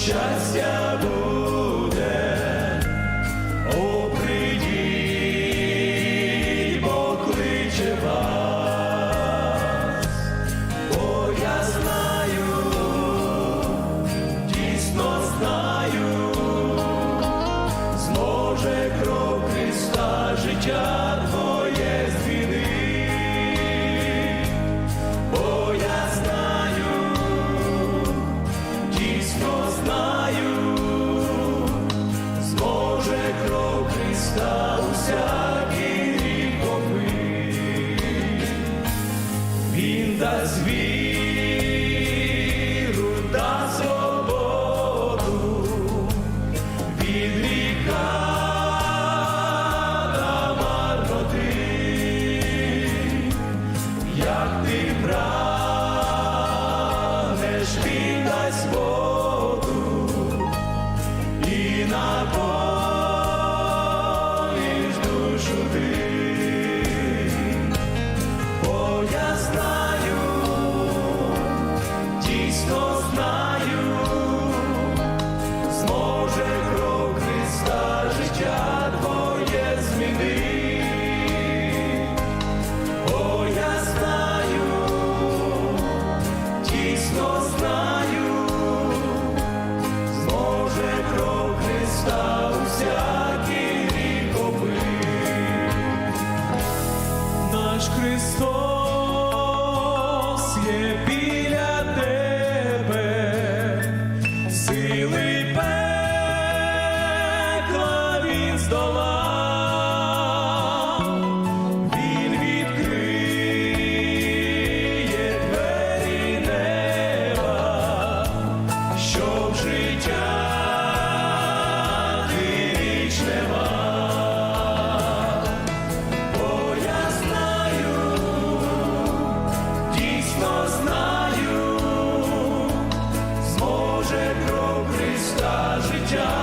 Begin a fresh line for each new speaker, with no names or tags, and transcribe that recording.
счастья будет. Він Наш Христос є judge.